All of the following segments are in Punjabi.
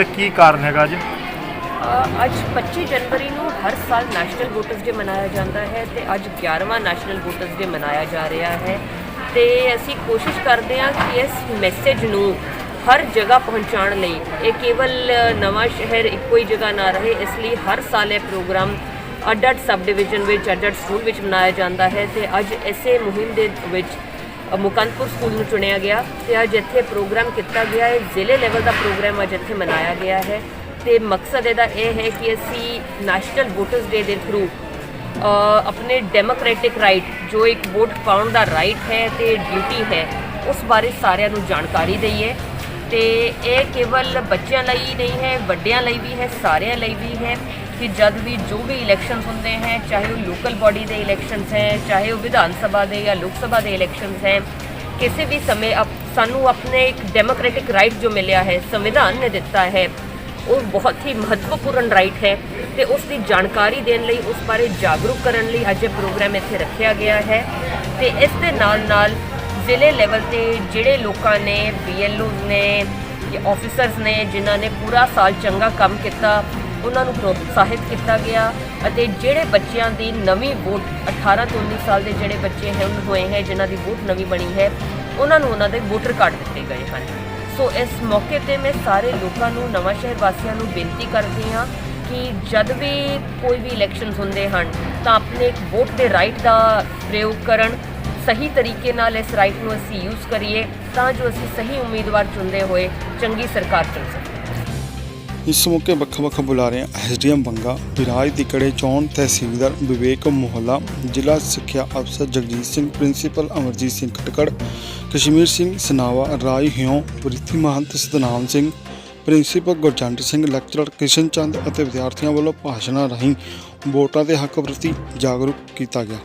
ਤੇ ਕੀ ਕਾਰਨ ਹੈਗਾ ਜੀ ਅ, ਅੱਜ 25 ਜਨਵਰੀ ਨੂੰ ਹਰ ਸਾਲ ਨੈਸ਼ਨਲ ਵੋਟਰਸ ਡੇ ਮਨਾਇਆ ਜਾਂਦਾ ਹੈ ਤੇ ਅੱਜ 11ਵਾਂ ਨੈਸ਼ਨਲ ਵੋਟਰਸ ਡੇ ਮਨਾਇਆ ਜਾ ਰਿਹਾ ਹੈ। ਤੇ ਅਸੀਂ ਕੋਸ਼ਿਸ਼ ਕਰਦੇ ਹਾਂ ਕਿ ਇਸ ਮੈਸੇਜ ਨੂੰ ਹਰ ਜਗ੍ਹਾ ਪਹੁੰਚਾਉਣ ਲਈ ਇਹ ਕੇਵਲ ਅ, ਨਵਾਂ ਸ਼ਹਿਰ ਇੱਕੋ ਹੀ ਜਗ੍ਹਾ ਨਾ ਰਹੇ ਇਸ ਲਈ ਹਰ ਸਾਲ ਇਹ ਪ੍ਰੋਗਰਾਮ ਅੱਡ-ਅੱਡ ਸਬ ਡਿਵੀਜ਼ਨ ਵਿੱਚ ਅੱਡ-ਅੱਡ ਸਕੂਲ ਵਿੱਚ ਮਨਾਇਆ ਜਾਂਦਾ ਹੈ ਤੇ ਅੱਜ ਇਸੇ ਮੁਹਿੰਮ ਦੇ ਵਿੱਚ ਮੁਕੰਦਪੁਰ ਸਕੂਲ ਨੂੰ ਚੁਣਿਆ ਗਿਆ ਤੇ ਅੱਜ ਇੱਥੇ ਪ੍ਰੋਗਰਾਮ ਕੀਤਾ ਗਿਆ ਹੈ। ਜ਼ਿਲ੍ਹੇ ਲੈਵਲ ਦਾ ਪ੍ਰੋਗਰਾਮ ਅੱਜ ਇੱਥੇ ਮਨਾਇਆ ਗਿਆ ਹੈ ਤੇ ਮਕਸਦ ਇਹਦਾ ਇਹ ਹੈ ਕਿ ਅਸੀਂ ਨੈਸ਼ਨਲ ਵੋਟਰਸ ਡੇ ਦੇ ਥਰੂ ਆਪਣੇ ਡੈਮੋਕ੍ਰੈਟਿਕ ਰਾਈਟ ਜੋ ਇੱਕ ਵੋਟ ਪਾਉਣ ਦਾ ਰਾਈਟ ਹੈ ਤੇ ਡਿਊਟੀ ਹੈ, ਉਸ ਬਾਰੇ ਸਾਰਿਆਂ ਨੂੰ ਜਾਣਕਾਰੀ ਦਈਏ। ਤੇ ਇਹ ਕੇਵਲ ਬੱਚਿਆਂ ਲਈ ਨਹੀਂ ਹੈ, ਵੱਡਿਆਂ ਲਈ ਵੀ ਹੈ, ਸਾਰਿਆਂ ਲਈ ਵੀ ਹੈ। ਕਿ ਜਦ ਵੀ ਜੋ ਵੀ ਇਲੈਕਸ਼ਨਸ ਹੁੰਦੇ ਹੈ, ਚਾਹੇ ਉਹ ਲੋਕਲ ਬਾਡੀ ਦੇ ਇਲੈਕਸ਼ਨਸ ਹੈ, ਚਾਹੇ ਉਹ ਵਿਧਾਨ ਸਭਾ ਦੇ ਜਾਂ ਲੋਕ ਸਭਾ ਦੇ ਇਲੈਕਸ਼ਨਸ ਹੈ, ਕਿਸੇ ਵੀ ਸਮੇਂ ਅਪ- ਸਾਨੂੰ ਆਪਣੇ ਇੱਕ ਡੈਮੋਕ੍ਰੈਟਿਕ ਰਾਈਟ ਜੋ ਮਿਲਿਆ ਹੈ, ਸੰਵਿਧਾਨ ਨੇ ਦਿੱਤਾ ਹੈ, ਉਹ ਬਹੁਤ ਹੀ ਮਹੱਤਵਪੂਰਨ ਰਾਈਟ ਹੈ ਤੇ ਉਸ ਦੀ ਜਾਣਕਾਰੀ ਦੇਣ ਲਈ, ਉਸ ਬਾਰੇ ਜਾਗਰੂਕ ਕਰਨ ਲਈ ਅੱਜ ਇਹ ਪ੍ਰੋਗਰਾਮ ਇੱਥੇ ਰੱਖਿਆ ਗਿਆ ਹੈ ਤੇ ਇਸ ਦੇ ਨਾਲ ਨਾਲ ਜ਼ਿਲ੍ਹੇ ਲੈਵਲ ਤੇ ਜਿਹੜੇ ਲੋਕਾਂ ਨੇ ਬੀਐਲਓਜ਼ ਨੇ, ਜਾਂ ਆਫੀਸਰਸ ਨੇ, ਜਿਨ੍ਹਾਂ ਨੇ ਪੂਰਾ ਸਾਲ ਚੰਗਾ ਕੰਮ ਕੀਤਾ ਉਹਨਾਂ ਨੂੰ ਪ੍ਰੋਤਸਾਹਿਤ ਕੀਤਾ ਗਿਆ ਅਤੇ ਜਿਹੜੇ ਬੱਚਿਆਂ ਦੀ ਨਵੀਂ ਵੋਟ 18 ਤੋਂ 19 ਸਾਲ ਦੇ ਜਿਹੜੇ ਬੱਚੇ ਹਨ ਹੋਏ ਹੈ, ਜਿਨ੍ਹਾਂ ਦੀ ਵੋਟ ਨਵੀਂ ਬਣੀ ਹੈ, ਉਹਨਾਂ ਨੂੰ ਉਹਨਾਂ ਦੇ ਵੋਟਰ ਕਾਰਡ ਦਿੱਤੇ ਗਏ ਹਨ। ਸੋ ਇਸ ਮੌਕੇ ਤੇ ਮੈਂ ਸਾਰੇ ਲੋਕਾਂ ਨੂੰ, ਨਵਾਂ ਸ਼ਹਿਰ ਵਾਸੀਆਂ ਨੂੰ ਬੇਨਤੀ ਕਰਦੀ ਹਾਂ ਕਿ ਜਦ ਵੀ ਕੋਈ ਵੀ ਇਲੈਕਸ਼ਨਸ ਹੁੰਦੇ ਹਨ, ਤਾਂ ਆਪਣੇ ਵੋਟ ਦੇ ਰਾਈਟ ਦਾ ਪ੍ਰਯੋਗ ਕਰਨ, ਸਹੀ ਤਰੀਕੇ ਨਾਲ ਇਸ ਰਾਈਟ ਨੂੰ ਅਸੀਂ ਯੂਜ਼ ਕਰੀਏ, ਤਾਂ ਜੋ ਅਸੀਂ ਸਹੀ ਉਮੀਦਵਾਰ ਚੁਣਦੇ ਹੋਏ ਚੰਗੀ ਸਰਕਾਰ ਚੁਣ ਸਕੀਏ। ਇਸ ਮੌਕੇ ਵੱਖ-ਵੱਖ ਬੁਲਾਰਿਆਂ, ਐਸਡੀਐਮ ਬੰਗਾ ਵਿਰਾਜ ਦੀ ਕੜੇ ਚੌਣ, ਤਹਿਸੀਲਦਾਰ ਵਿਵੇਕ ਮੋਹਲਾ, ਜ਼ਿਲ੍ਹਾ ਸਿੱਖਿਆ ਅਫਸਰ ਜਗਜੀਤ ਸਿੰਘ, ਪ੍ਰਿੰਸੀਪਲ ਅਮਰਜੀਤ ਸਿੰਘ ਖਟਕੜ, ਕਸ਼ਮੀਰ ਸਿੰਘ ਸਨਾਵਾ, ਰਾਜ ਹਿਉ, ਪ੍ਰੀਤੀ ਮਹੰਤ ਸਤਨਾਮ ਸਿੰਘ, ਪ੍ਰਿੰਸੀਪਲ ਗੁਰਜੰਟ ਸਿੰਘ, ਲੈਕਚਰਰ ਕਿਸ਼ਨ ਚੰਦ ਅਤੇ ਵਿਦਿਆਰਥੀਆਂ ਵੱਲੋਂ ਭਾਸ਼ਣਾਂ ਰਾਹੀਂ ਵੋਟਾਂ ਦੇ ਹੱਕ ਪ੍ਰਤੀ ਜਾਗਰੂਕ ਕੀਤਾ ਗਿਆ।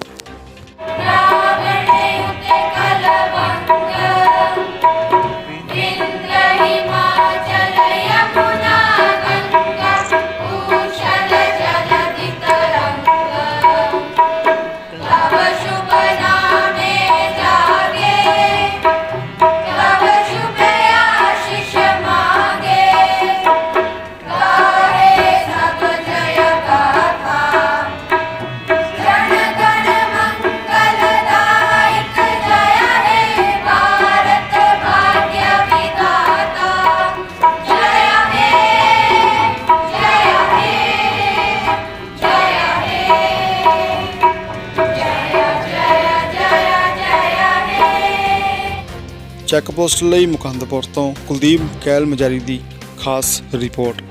ਚੈੱਕ ਪੋਸਟ ਲਈ ਮੁਕੰਦਪੁਰ ਤੋਂ ਕੁਲਦੀਪ ਕੈਲ ਮਜਾਰੀ ਦੀ ਖਾਸ ਰਿਪੋਰਟ।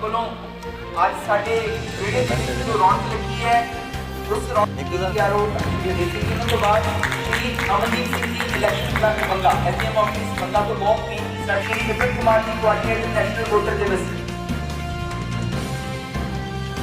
ਵੱਲੋਂ ਅੱਜ ਸਾਡੇ ਵਿਹੜੇ ਦੇ ਵਿੱਚ ਜੋ ਰੌਣਕ ਲੱਗੀ ਹੈ ਉਸ ਰੌਣਕ ਦੀ ਆਰੋ ਡਿਸੀਜਨ ਤੋਂ ਬਾਅਦ ਸ਼੍ਰੀ ਅਮਨਦੀਪ ਸਿੰਘ ਜੀ ਇਲੈਕਸ਼ਨ ਦਾ ਬੰਗਾ ਐਸਐਮ ਆਫਿਸ ਬੰਗਾ ਤੋਂ ਬਹੁਤ ਹੀ ਸਾਡੇ ਸ਼੍ਰੀ Vipan Kumar ji coordinator national voter ਦਿਵਸ